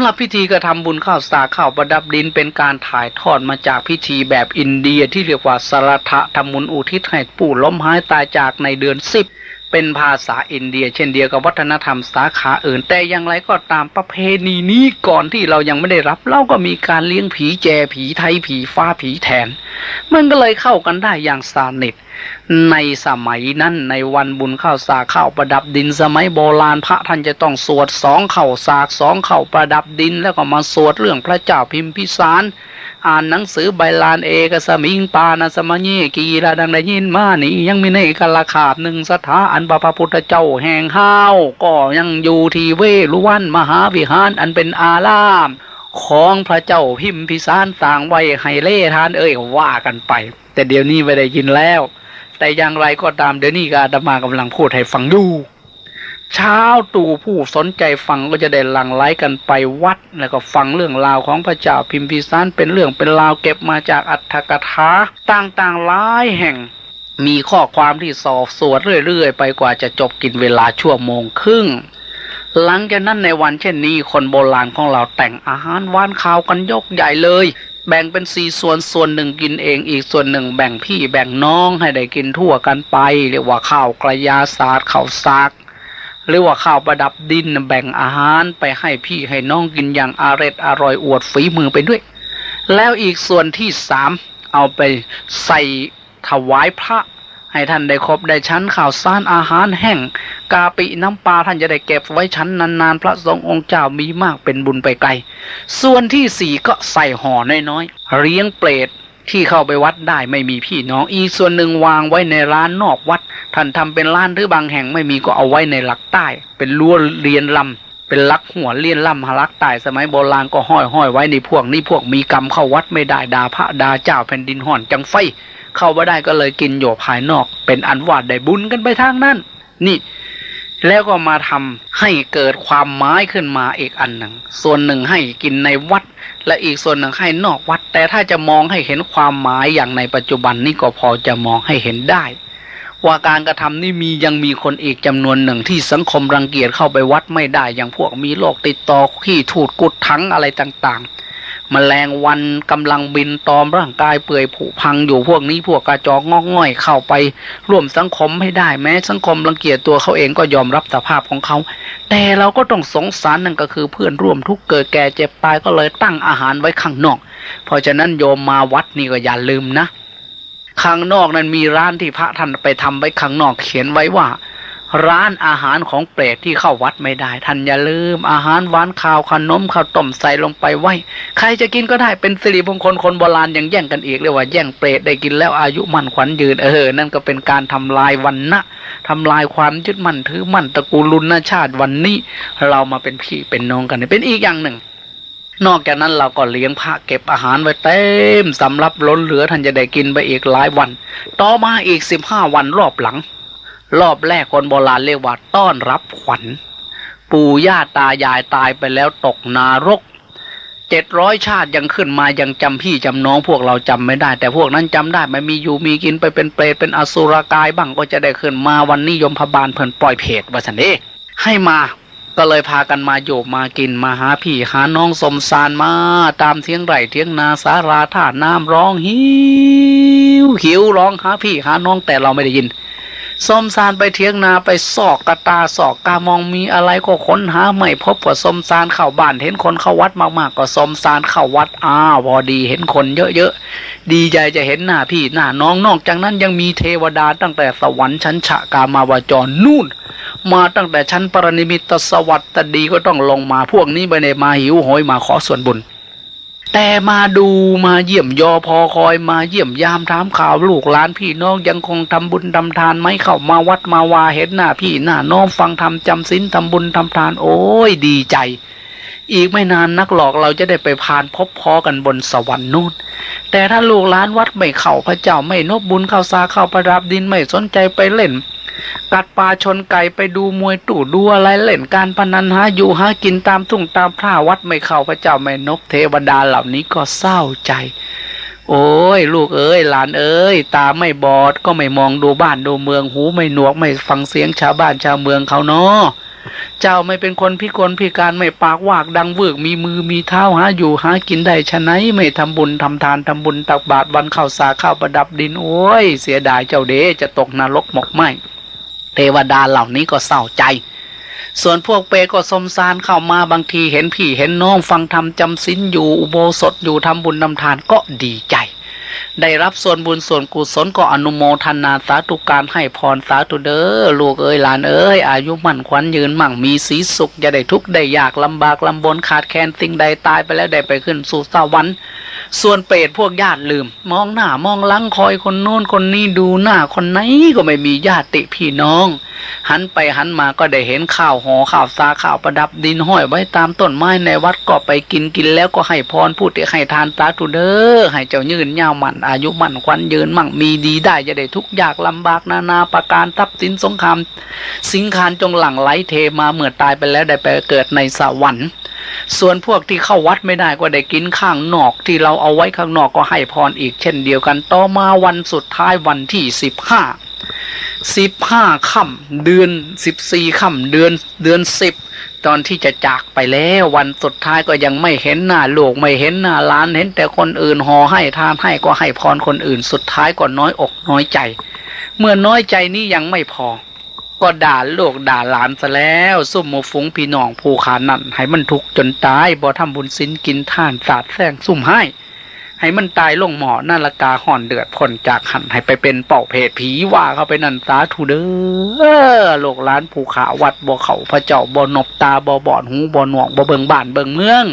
ำหรับพิธีกระทำบุญข้าวสาข้าวประดับดินเป็นการถ่ายทอดมาจากพิธีแบบอินเดียที่เรียกว่าสรทะทำบุญอุทิศให้ปู่ล้มหายตายจากในเดือนสิบเป็นภาษาอินเดีย เช่นเดียวกับวัฒนธรรมสาขาอื่น แต่อย่างไรก็ตามประเพณีนี้ก่อนที่เรายังไม่ได้รับ เราก็มีการเลี้ยงผีแจผีไทยผีฟ้าผีแทน มันก็เลยเข้ากันได้อย่างสนิทในสมัยนั้นในวันบุญข้าวสากข้าวประดับดินสมัยโบราณพระท่านจะต้องสวดสองเข่าสากสองเข่าประดับดิน แล้วก็มาสวดเรื่องพระเจ้าพิมพิสารอ่านหนังสือใบลานเอกสมิงปานาสมัญญกีระดังได้ยินมานี่ยังมีในกาลขาบหนึ่งสถาอันพระพุทธเจ้าแห่งห้าว ก็ยังอยู่ที่เวลุวันมหาวิหารอันเป็นอาราม ของพระเจ้าพิมพิสารต่างไว้ให้เล่ทานเอ่ยว่ากันไป แต่เดี๋ยวนี้ไม่ได้ยินแล้ว แต่อย่างไรก็ตามเดี๋ยวนี้ก็อาตมากำลังพูดให้ฟังอยู่เช้าตู่ผู้สนใจฟังก็จะได้หลั่งไหลกันไปวัด แล้วก็ฟังเรื่องราวของพระเจ้าพิมพิสารเป็นเรื่องเป็นราวเก็บมาจากอัตถกถาต่างๆหลายแห่ง มีข้อความที่สอบสวดเรื่อยๆ ไปกว่าจะจบกินเวลาชั่วโมงครึ่ง หลังจากนั้นในวันเช่นนี้คนโบราณของเราแต่งอาหารหวานข้าวกันยกใหญ่เลย แบ่งเป็นสี่ส่วนส่วนหนึ่งกินเองอีกส่วนหนึ่งแบ่งพี่แบ่งน้องให้ได้กินทั่วกันไป เรียกว่าข้าวกระยาศาสตร์ข้าวซากหรือว่าข้าวประดับดินแบ่งอาหารไปให้พี่ให้น้องกินอย่างอร่อยอร่อยอวดฝีมือไปด้วย แล้วอีกส่วนที่สามเอาไปใส่ถวายพระ ให้ท่านได้ครบได้ชั้นข่าวสารอาหารแห้ง กาปิน้ำปลาท่านจะได้เก็บไว้ชั้นนานๆ พระสงฆ์องค์เจ้ามีมากเป็นบุญไปไกล ส่วนที่สี่ก็ใส่ห่อน้อยๆเลี้ยงเปรตที่เข้าไปวัดได้ไม่มีพี่น้องอีส่วนหนึ่งวางไว้ในร้านนอกวัด ท่านทำเป็นร้านหรือบางแห่งไม่มีก็เอาไว้ในหลักใต้ เป็นรั้วเรียนลำเป็นลักหัวเลียนล่ำหลักใต้สมัยโบราณก็ห้อยห้อยไว้ในพวกนี้พวกมีกรรมเข้าวัดไม่ได้ดาพระดาเจ้าแผ่นดินห่อนจังไฟ เข้ามาได้ก็เลยกินอยู่ภายนอก เป็นอันวาดได้บุญกันไปทางนั้น นี่ แล้วก็มาทำให้เกิดความหมายขึ้นมาอีกอันหนึ่ง ส่วนหนึ่งให้กินในวัด และอีกส่วนหนึ่งให้นอกวัด แต่ถ้าจะมองให้เห็นความหมายอย่างในปัจจุบันนี่ก็พอจะมองให้เห็นได้ว่าการกระทำนี่มียังมีคนอีกจำนวนหนึ่งที่สังคมรังเกียจเข้าไปวัดไม่ได้อย่างพวกมีโรคติดต่อขี้ถูดกุดทั้งอะไรต่าง มแมลงวันกำลังบินตอมร่างกายเปื่อยผุพังอยู่พวกนี้พวกกระจอกงอกง่อยเข้าไปร่วมสังคมให้ได้แม้ สังคมรังเกียจตัวเขาเองก็ยอมรับสภาพของเขา แต่เราก็ต้องสงสารนั่นก็คือเพื่อนร่วมทุกเกิดแก่เจ็บตายก็เลยตั้งอาหารไว้ข้างนอก เพราะฉะนั้นโยมมาวัดนี่ก็อย่าลืมนะข้างนอกนั้นมีร้านที่พระท่านไปทำไว้ข้างนอกเขียนไว้ว่า ร้านอาหารของเปรตที่เข้าวัดไม่ได้ท่านอย่าลืม อาหารหวานข้าวขนมข้าวต้มใส่ลงไปไว้ ใครจะกินก็ได้เป็นสิริมงคลคนโบราณยังแย่งกันอีกเรียกว่าแย่งเปรตได้กินแล้วอายุมั่นขวัญยืนเออนั่นก็เป็นการทำลายวันนะทำลายความยึดมั่นถือมั่นตระกูลลุนชาติวันนี้ เรามาเป็นพี่เป็นน้องกันเป็นอีกอย่างหนึ่งนอกจากนั้นเราก็เลี้ยงพระเก็บอาหารไว้เต็มสำรับล้นเหลือท่านจะได้กินไปอีกหลายวัน ต่อมาอีกสิบห้าวันรอบหลัง รอบแรกคนโบราณเรียกว่าต้อนรับขวัญ ปู่ย่าตายายตายไปแล้วตกนารกเจ็ดร้อยชาติยังขึ้นมายังจำพี่จำน้องพวกเราจำไม่ได้ แต่พวกนั้นจำได้ไม่มีอยู่มีกินไปเป็นเปรตเป็นอสุรกายบ้างก็จะได้ขึ้นมาวันนี้ยมพบาลเพิ่นปล่อยเพจว่าสันเดให้มาก็เลยพากันมาโยบมากินมาหาพี่หาน้องสมสารมาตามเทียงไร่เทียงนาสาราท่าน้ำร้องหิวหิวร้องหาพี่หาน้องแต่เราไม่ได้ยิน สมสารไปเทียงนาไปสอกกระตาสอกกามองมีอะไรก็ค้นหาไม่พบก็สมสารเข้าบ้านเห็นคนเข้าวัดมากๆก็สมสารเข้าวัดอ้าวพอดีเห็นคนเยอะๆดีใจจะเห็นหน้าพี่หน้าน้องนอกจากนั้นยังมีเทวดาตั้งแต่สวรรค์ชั้นฉะกามาวจรนู่น มาตั้งแต่ชั้นปรนิมิตสวัสดีก็ต้องลงมาพวกนี้ไปในมาหิวโหยมาขอส่วนบุญ แต่มาดูมาเยี่ยมยอพอคอยมาเยี่ยมยามถามข่าวลูกหลานพี่น้องยังคงทำบุญทำทานไม่เข้ามาวัดมาวาเห็นหน้าพี่หน้าน้องฟังทำจำศีลทำบุญทำทาน โอ้ยดีใจ อีกไม่นานนักหลอกเราจะได้ไปพานพบพอกันบนสวรรค์นู่น แต่ถ้าลูกหลานวัดไม่เข้าพระเจ้าไม่นบบุญเข้าสาเข้าประดับดินไม่สนใจไปเล่น กัดปลาชนไก่ไปดูมวยตู่ดูอะไรเล่นการพนันหาอยู่หากินตามทุ่งตามพระวัดไม่เข้าพระเจ้าไม่นบเทวดาเหล่านี้ก็เศร้าใจ โอ้ย ลูกเอ้ยหลานเอ้ย ตาไม่บอดก็ไม่มองดูบ้านดูเมืองหูไม่หนวกไม่ฟังเสียงชาวบ้านชาวเมืองเขาเนาะเจ้าไม่เป็นคนพิกลพิการไม่ปากวากดังเวิกมีมือมีเท้าหาอยู่หากินได้ชะไหนไม่ทำบุญทำทานทำบุญตักบาตรวันข้าวสาข้าวประดับดินโอ้ย เสียดายเจ้าเดจะตกนรกหมกไหม วดาเหล่านี้ก็เศร้าใจ ส่วนพวกเปรตก็สมสารเข้ามาบางทีเห็นพี่เห็นน้องฟังธรรมจำศีลอยู่อุโบสถอยู่ทำบุญนำทานก็ดีใจ ได้รับส่วนบุญส่วนกุศลก็อนุโมทนาสาธุการให้พรสาธุเด้อลูกเอ้ยหลานเอ้ยอายุมั่นขวัญยืนมั่งมีสีสุขอย่าได้ทุกข์ได้ยากลำบากลำบนขาดแคลนสิ่งใดตายไปแล้วได้ไปขึ้นสู่สวรรค์ส่วนเปรตพวกญาติลืม มองหน้ามองหลังคอยคนโน้นคนนี้ดูหน้าคนไหนก็ไม่มีญาติพี่น้อง หันไปหันมาก็ได้เห็นข้าวหอข้าวสาข้าวประดับดินห้อยไว้ตามต้นไม้ในวัดก็ไปกินกินแล้วก็ให้พรพูดให้ทานสาธุเด้อให้เจ้ายืนยาวมันอายุมันควันยืนมั่งมีดีได้จะได้ทุกอยากลำบากนานาประการทรัพย์สินสงคราม สิงคารจงหลั่งไหลเทมาเมื่อตายไปแล้วได้ไปเกิดในสวรรค์ส่วนพวกที่เข้าวัดไม่ได้ก็ได้กินข้างนอกที่เราเอาไว้ข้างนอกก็ให้พรอีกเช่นเดียวกัน ต่อมาวันสุดท้ายวันที่สิบห้า สิบห้าค่ำเดือนสิบสี่ค่ำเดือนเดือนสิบตอนที่จะจากไปแล้ววันสุดท้ายก็ยังไม่เห็นหน้าลูกไม่เห็นหน้าล้าน เห็นแต่คนอื่นห่อให้ทานให้ก็ให้พรคนอื่นสุดท้ายก็น้อยอกน้อยใจ เมื่อน้อยใจนี้ยังไม่พอ ก็ด่าลูกด่าหลานซะแล้วซุ่มโมฟุงพี่น้องผู้ขานั่นให้มันทุกจนตายบ่ทำบุญสินกินท่านสาดแซงซุ่มให้ ให้มันตายลงหมอนาฬิกาห่อนเดือดพ่นจากหันให้ไปเป็นเป่าเพศผีว่าเขาไปนันสาทูเด้อโลกล้านภูขาวัดบ่เขาพระเจ้าบ่นบตาบ่บอดหูบ่หนวกบ่เบิงบ้านเบิงเมือง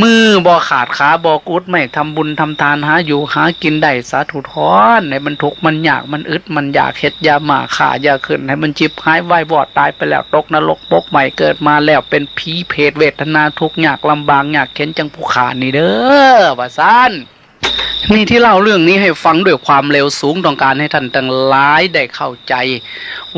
มือบ่ขาดขาบ่กุดไม่ทำบุญทำทานหาอยู่หากินได้สาธุทอนในบรรทุกมันอยากมันอึดมันอยากเฮ็ดยาหมาขาอยาขึ้นให้มันจิบหายวายบอดตายไปแล้วตกนรกปกใหม่เกิดมาแล้วเป็นผีเพศเวทนาทุกข์ยากลำบากอยากเข็นจังผู้ขานี่เด้อว่าซัน นี่ที่เล่าเรื่องนี้ให้ฟังด้วยความเร็วสูงต้องการให้ท่านทั้งหลายได้เข้าใจ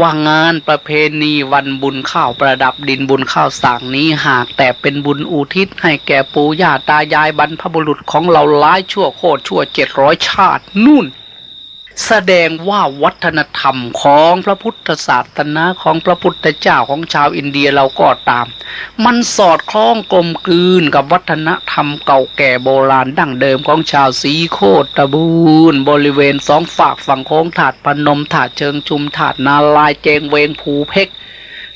ว่างานประเพณีวันบุญข้าวประดับดินบุญข้าวสางนี้หากแต่เป็นบุญอุทิศให้แก่ปู่ย่าตายายบรรพบุรุษของเราหลายชั่วโคตรชั่วเจ็ดร้อยชาตินู่น แสดงว่าวัฒนธรรมของพระพุทธศาสนาของพระพุทธเจ้าของชาวอินเดียเราก็ตาม มันสอดคล้องกลมกลืนกับวัฒนธรรมเก่าแก่โบราณดั้งเดิมของชาวสีโคตบูรณ์บริเวณสองฝากฝั่งโค้งถาดพนมถาดเชิงชุมถาดนาลายเจงเวงภูเพก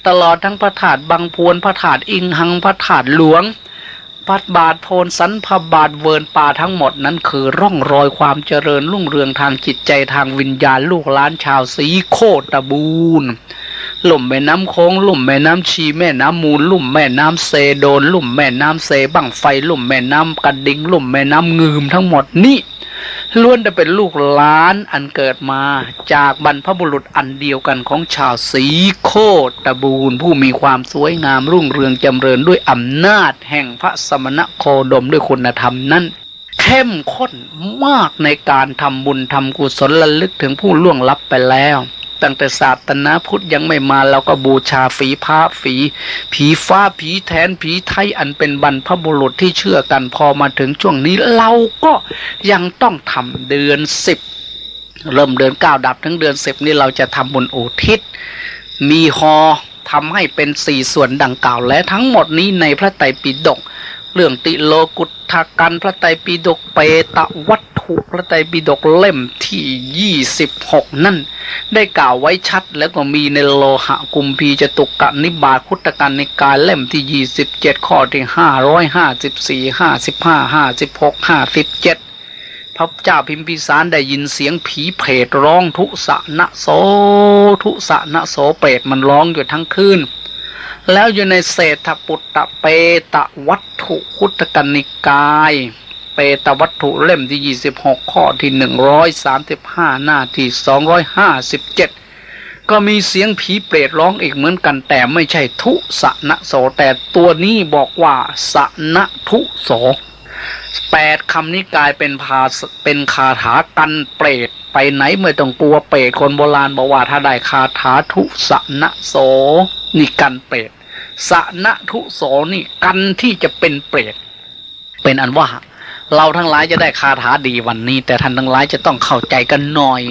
ตลอดทั้งพระถาดบางพวนพระถาดอิงหังพระถาดหลวง พัดบาทโพนสันพบาทเวินป่าทั้งหมดนั้นคือร่องรอยความเจริญรุ่งเรืองทางจิตใจทางวิญญาณลูกหลานชาวสีโคตบูนลุ่มแม่น้ำโค้งลุ่มแม่น้ำชีแม่น้ำมูลลุ่มแม่น้ำเซโดนลุ่มแม่น้ำเซบังไฟลุ่มแม่น้ำกระดิ่งลุ่มแม่น้ำงืมทั้งหมดนี่ ล้วนจะเป็นลูกหลานอันเกิดมาจากบรรพบุรุษอันเดียวกันของชาวสีโคตบูรผู้มีความสวยงามรุ่งเรืองจำเริญด้วยอำนาจแห่งพระสมณโคดมด้วยคุณธรรมนั้นเข้มข้นมากในการทำบุญทำกุศลระลึกถึงผู้ล่วงลับไปแล้ว ตั้งแต่ศาสนาพุทธยังไม่มาเราก็บูชาฝีพระฝี ผีฟ้าผีแทนผีไทยอันเป็นบรรพบุรุษที่เชื่อกันพอมาถึงช่วงนี้เราก็ยังต้องทำเดือนสิบเริ่มเดือนเก้าดับถึงเดือนสิบนี่เราจะทำบุญอุทิศ มีฮอทำให้เป็นสี่ส่วนดังกล่าวและทั้งหมดนี้ในพระไตรปิฎกเรื่องติโลกุตทากันพระไตรปิฎกเปตะวัตุพระไตรปิฎกเล่มที่ยี่สิบหกนั่น ได้กล่าวไว้ชัดแล้วก็มีในโลหะกุมพีจตุกะนิบาคุตกันในกายเล่มที่ยี่สิบเจ็ดข้อที่ห้าร้อยห้าสิบสี่ห้าสิบห้าห้าสิบหกห้าสิบเจ็ดพระเจ้าพิมพิสารได้ยินเสียงผีเพรตร้องทุสะนะโสทุสะนะโสเปรตมันร้องอยู่ทั้งคืนแล้วอยู่ในเศรษฐปุตตะเปตะวัตถุคุตกนิกาย เปตวัตถุเล่มที่ยี่สิบหกข้อที่หนึ่งร้อยสามสิบห้าหน้าที่สองร้อยห้าสิบเจ็ดก็มีเสียงผีเปรตร้องอีกเหมือนกันแต่ไม่ใช่ทุสนะโสแต่ตัวนี้บอกว่าสนะทุโสแปดคำนี้กลายเป็นภาเป็นคาถากันเปรตไปไหนไม่ต้องกลัวเปรตคนโบราณบอกว่าถ้าได้คาถาทุสนะโสนี่กันเปรตสนะทุโสนี่กันที่จะเป็นเปรตเป็นอันว่า เราทั้งหลายจะได้คาถาดีวันนี้ แต่ท่านทั้งหลายจะต้องเข้าใจกันหน่อย